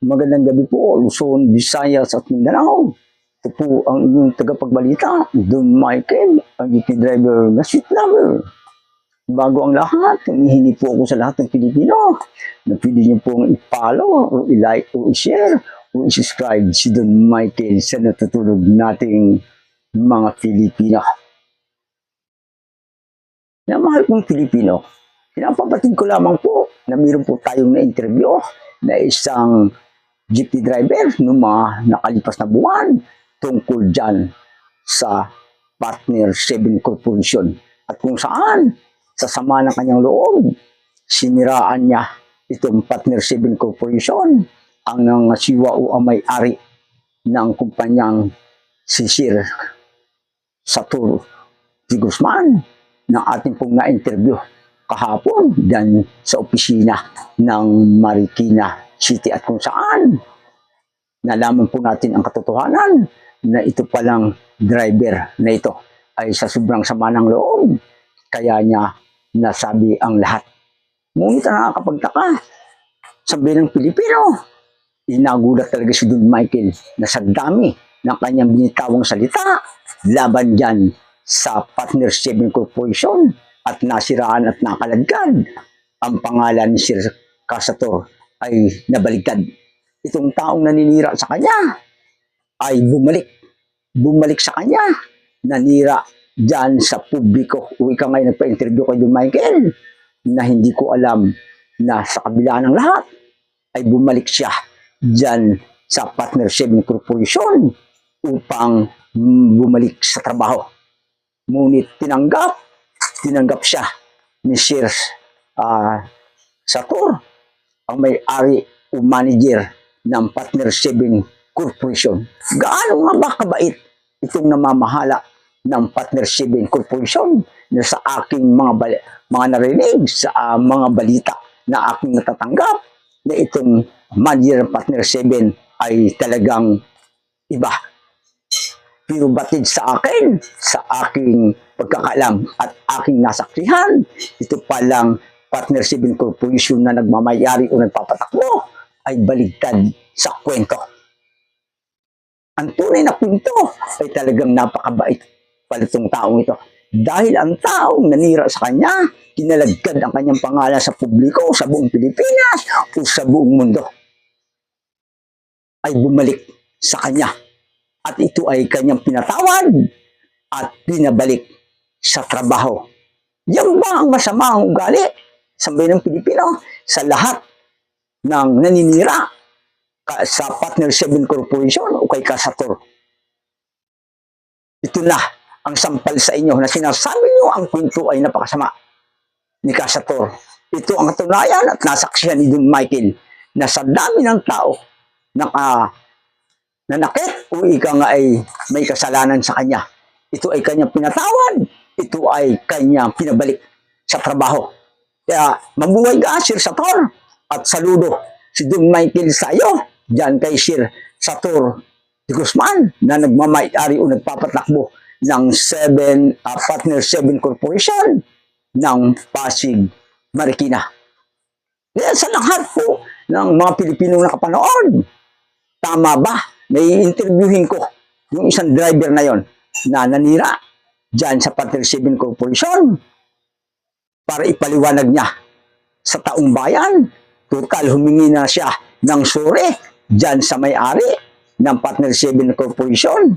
Magandang gabi po, Luzon, Visayas at Mindanao. Ito po ang inyong tagapagbalita, Don Michael, ang UP driver na sweet lover. Bago ang lahat, hinihingi po ako sa lahat ng Pilipino na pwede niyo pong i-follow o i-like o i-share o i-subscribe si Don Michael sa natutulog nating mga Pilipino. Na mahal kong Pilipino, pinapabatid ko lamang po na mayroon po tayong na-interview na isang jeepney driver noong mga nakalipas na buwan tungkol dyan sa Partner 7 Corporation at kung saan sa sama ng kanyang loob siniraan niya itong Partner 7 Corporation ang nangasiwa o ang may-ari ng kumpanyang si Sir Satur G. Guzman na ating pong na-interview kahapon dyan sa opisina ng Marikina City at kung saan nalaman po natin ang katotohanan na ito palang driver na ito ay sa sobrang sama ng loob kaya niya nasabi ang lahat. Ngunit ang nakakapagtaka, sabi ng Pilipino, inagulat talaga si Don Michael na sa dami ng kanyang binitawang salita laban dyan sa Partner 7 Corporation at nasiraan at nakalagkad ang pangalan ni Sir Casator ay nabaligtad. Itong taong naninira sa kanya ay bumalik. Bumalik sa kanya. Nanira dyan sa publiko. O ika ngayon nagpa-interview kay Don Michael na hindi ko alam na sa kabila ng lahat ay bumalik siya dyan sa Partner 7 Corporation upang bumalik sa trabaho. Ngunit tinanggap, tinanggap siya ni Sir ah, Sator, ang may-ari o manager ng Partner 7 Corporation. Gaano nga ba kabait itong namamahala ng Partner 7 Corporation na sa aking mga mga narinig sa ah, mga balita na aking natatanggap na itong manager ng Partner 7 ay talagang iba pero batid sa akin, sa aking pagkakalam at aking nasaksihan, ito palang Partner 7 Corporation na nagmamayari o nagpapatakbo ay baligtad sa kwento. Ang tunay na kwento ay talagang napakabait pala taong ito. Dahil ang taong nanira sa kanya, kinalagkad ang kanyang pangalan sa publiko, sa buong Pilipinas o sa buong mundo, ay bumalik sa kanya at ito ay kanyang pinatawad at pinabalik sa trabaho. Yan ba ang masama ang ugali sa ng Pilipino sa lahat ng naninira sa Partner 7 Corporation o kay Kasator? Ito na ang sampal sa inyo na sinasabi nyo ang kwento ay napakasama ni Kasator. Ito ang katunayan at nasaksihan ni Don Michael na sa dami ng tao naka nanakit o ika nga ay may kasalanan sa kanya. Ito ay kanyang pinatawad. Ito ay kanyang pinabalik sa trabaho. Kaya mabuhay ka, Sir Sator. At saludo si Don Michael Sayo, dyan kay Sir Sator de Guzman na nagmamayari o nagpapatakbo ng 7, uh, Partner 7 Corporation ng Pasig, Marikina. Kaya sa lahat po ng mga Pilipinong nakapanood, tama ba nai-interviewin ko yung isang driver na yon na nanira dyan sa Partner 7 Corporation para ipaliwanag niya sa taong bayan. Total, humingi na siya ng sure dyan sa may-ari ng Partner 7 Corporation.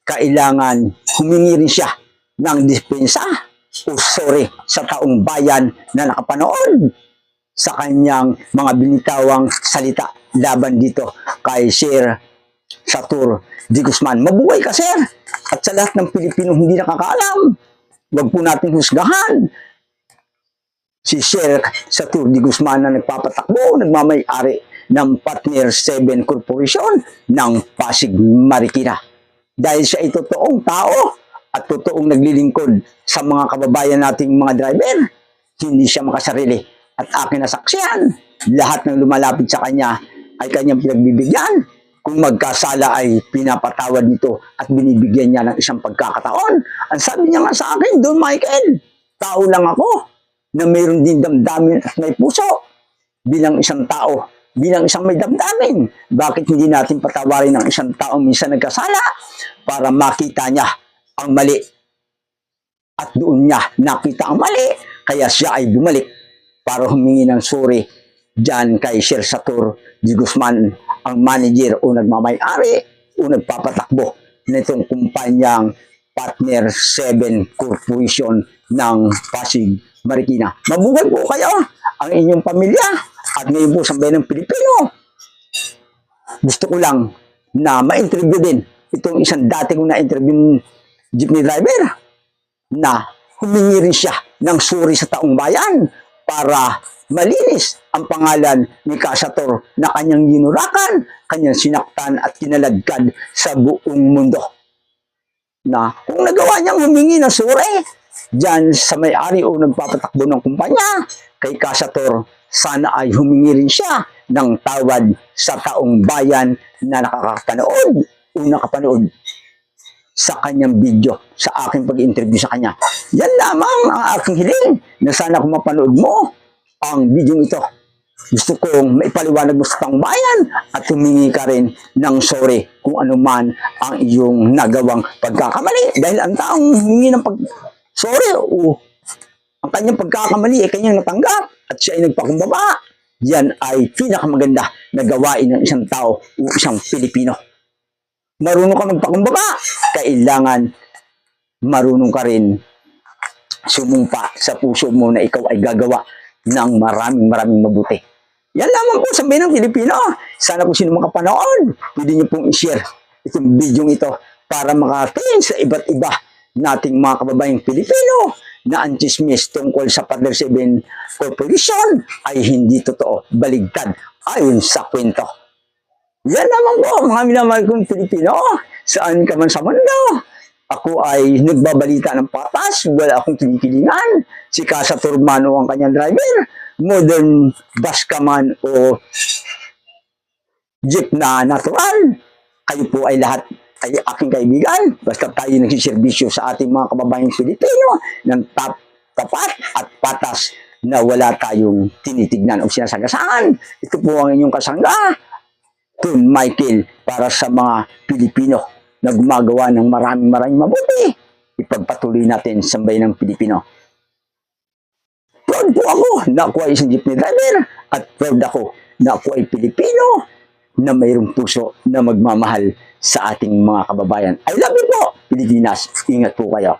Kailangan humingi rin siya ng dispensa o sorry sa taong bayan na nakapanood sa kanyang mga binitawang salita laban dito kay Sir Satur Di Guzman. Mabuhay ka, sir! At sa lahat ng Pilipino hindi nakakaalam, huwag po natin husgahan si Sir Satur Di Guzman na nagpapatakbo, nagmamayari ng Partner 7 Corporation ng Pasig Marikina. Dahil siya ay totoong tao at totoong naglilingkod sa mga kababayan nating mga driver, hindi siya makasarili. At akin nasaksihan, lahat ng lumalapit sa kanya ay kanyang pinagbibigyan. Kung magkasala ay pinapatawad nito at binibigyan niya ng isang pagkakataon. Ang sabi niya nga sa akin, Don Michael, tao lang ako na mayroon din damdamin at may puso bilang isang tao bilang isang may damdamin. Bakit hindi natin patawarin ng isang taong minsan nagkasala para makita niya ang mali at doon niya nakita ang mali, kaya siya ay bumalik para humingi ng sorry dyan kay Sir Satur G. Guzman, ang manager o nagmamayari o nagpapatakbo nitong kumpanyang Partner 7 Corporation ng Pasig, Marikina. Mabuhay po kayo ang inyong pamilya at ngayon po sa ng Pilipino. Gusto ko lang na ma-interview din itong isang dati kong na-interview jeepney driver na humingi rin siya ng suri sa taong bayan para malinis ang pangalan ni Kasator na kanyang ginurakan, kanyang sinaktan at kinaladkad sa buong mundo. Na kung nagawa niyang humingi ng suri dyan sa may-ari o nagpapatakbo ng kumpanya kay Kasator, sana ay humingi rin siya ng tawad sa taong bayan na nakakapanood o nakapanood sa kanyang video, sa aking pag-interview sa kanya. Yan lamang ang aking hiling na sana kung mapanood mo ang video ito. Gusto kong maipaliwanag mo sa taong bayan at humingi ka rin ng sorry kung ano man ang iyong nagawang pagkakamali. Dahil ang taong humingi ng pag sorry o ang kanyang pagkakamali ay kanyang natanggap at siya ay nagpakumbaba. Yan ay pinakamaganda na gawain ng isang tao o isang Pilipino marunong ka magpakumbaba, kailangan marunong ka rin sumumpa sa puso mo na ikaw ay gagawa ng maraming maraming mabuti. Yan lamang po sabihin ng Pilipino. Sana kung sino makapanood, pwede niyo pong i-share itong video ito para makarating sa iba't iba nating mga kababayang Pilipino na ang chismis tungkol sa Partner 7 Corporation ay hindi totoo, baligtad ayon sa kwento. Yan naman po, mga minamahal kong Pilipino, saan ka man sa mundo. Ako ay nagbabalita ng patas, wala akong kinikilingan. Si Casa Turmano ang kanyang driver. Modern bus ka man o jeep na natural. Kayo po ay lahat ay aking kaibigan. Basta tayo nagsiservisyo sa ating mga kababayang Pilipino ng tap, tapat at patas na wala tayong tinitignan o sinasagasaan. Ito po ang inyong kasangga. Kun Michael para sa mga Pilipino na gumagawa ng maraming maraming mabuti. Ipagpatuloy natin sa bayan ng Pilipino. Proud po ako na ako ay isang jeepney driver at proud ako na ako ay Pilipino na mayroong puso na magmamahal sa ating mga kababayan. I love you po, Pilipinas. Ingat po kayo.